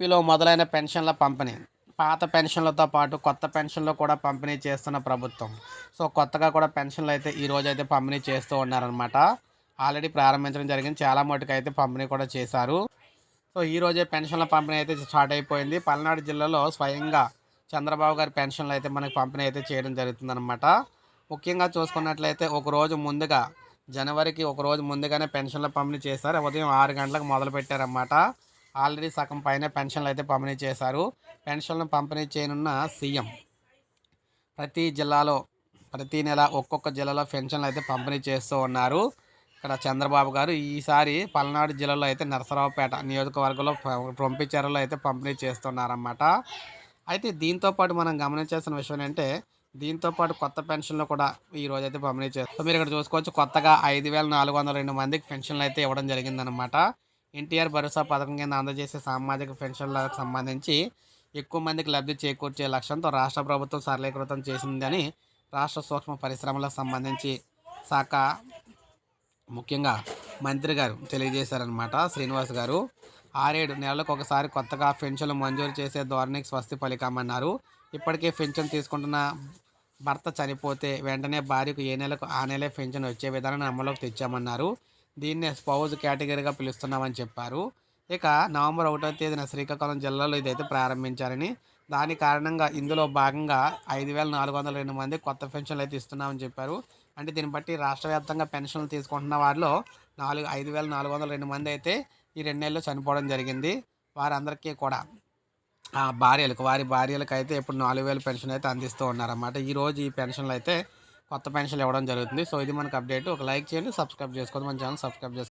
ఏపీలో మొదలైన పెన్షన్ల పంపిణీ. పాత పెన్షన్లతో పాటు కొత్త పెన్షన్లు కూడా పంపిణీ చేస్తున్న ప్రభుత్వం. సో కొత్తగా కూడా పెన్షన్లు అయితే ఈ రోజు అయితే పంపిణీ చేస్తూ ఉన్నారనమాట ఆల్రెడీ ప్రారంభించడం జరిగింది. చాలా మటుకు అయితే పంపిణీ కూడా చేశారు. సో ఈ రోజే పెన్షన్ల పంపిణీ అయితే స్టార్ట్ అయిపోయింది. పల్నాడు జిల్లాలో స్వయంగా చంద్రబాబు గారి పెన్షన్లు అయితే మనకి పంపిణీ అయితే చేయడం జరుగుతుందనమాట ముఖ్యంగా చూసుకున్నట్లయితే ఒక రోజు ముందుగా జనవరికి ఒక రోజు ముందుగానే పెన్షన్ల పంపిణీ చేశారు. ఉదయం ఆరు గంటలకు మొదలు పెట్టారన్నమాట ఆల్రెడీ సగం పైన పెన్షన్లు అయితే పంపిణీ చేశారు. పెన్షన్లను పంపిణీ చేయనున్న సీఎం ప్రతి జిల్లాలో ప్రతి నెల ఒక్కొక్క జిల్లాలో పెన్షన్లు అయితే పంపిణీ చేస్తూ ఉన్నారు. ఇక్కడ చంద్రబాబు గారు ఈసారి పల్నాడు జిల్లాలో అయితే నరసరావుపేట నియోజకవర్గంలో ప- అయితే పంపిణీ చేస్తున్నారన్నమాట. అయితే దీంతో పాటు మనం గమనించాల్సిన విషయం ఏంటంటే దీంతో పాటు కొత్త పెన్షన్లు కూడా ఈ రోజు అయితే పంపిణీ చేస్తారు. మీరు ఇక్కడ చూసుకోవచ్చు కొత్తగా ఐదు వేల నాలుగు వందల రెండు మందికి పెన్షన్లు అయితే ఇవ్వడం జరిగిందనమాట ఎన్టీఆర్ భరోసా పథకం కింద అందజేసే సామాజిక పెన్షన్లకు సంబంధించి ఎక్కువ మందికి లబ్ధి చేకూర్చే లక్ష్యంతో రాష్ట్ర ప్రభుత్వం సరళీకృతం చేసిందని రాష్ట్ర సూక్ష్మ పరిశ్రమలకు సంబంధించి శాఖ ముఖ్యంగా మంత్రి గారు తెలియజేశారనమాట శ్రీనివాస్ గారు ఆరేడు నెలలకు ఒకసారి కొత్తగా పెన్షన్లు మంజూరు చేసే ధోరణికి స్వస్తి పలికామన్నారు. ఇప్పటికే పెన్షన్ తీసుకుంటున్న భర్త చనిపోతే వెంటనే భార్యకు ఏ నెలకు ఆ నెలే పెన్షన్ వచ్చే విధానాన్ని అమలులోకి తెచ్చామన్నారు. దీన్నే స్పౌజ్ కేటగిరీగా పిలుస్తున్నామని చెప్పారు. ఇక నవంబర్ ఒకటో తేదీన శ్రీకాకుళం జిల్లాలో ఇదైతే ప్రారంభించారని. దాని కారణంగా ఇందులో భాగంగా ఐదు వేల నాలుగు వందల రెండు మంది కొత్త పెన్షన్లు అయితే ఇస్తున్నామని చెప్పారు. అంటే దీన్ని బట్టి రాష్ట్ర వ్యాప్తంగా పెన్షన్లు తీసుకుంటున్న వారిలో నాలుగు ఐదు వేల నాలుగు వందల రెండు మంది అయితే ఈ రెండు నెలలు చనిపోవడం జరిగింది. వారందరికీ కూడా ఆ భార్యలకు వారి భార్యలకు అయితే ఇప్పుడు నాలుగు వేల పెన్షన్ అయితే అందిస్తూ ఉన్నారన్నమాట. ఈ రోజు ఈ పెన్షన్లు అయితే కొత్త పెన్షన్లు ఇవ్వడం జరుగుతుంది. సో ఇది మనకు అప్డేట్. ఒక లైక్ చేయండి సబ్స్క్రైబ్ చేసుకోండి. మన ఛానల్ సబ్స్క్రైబ్ చేసుకోండి.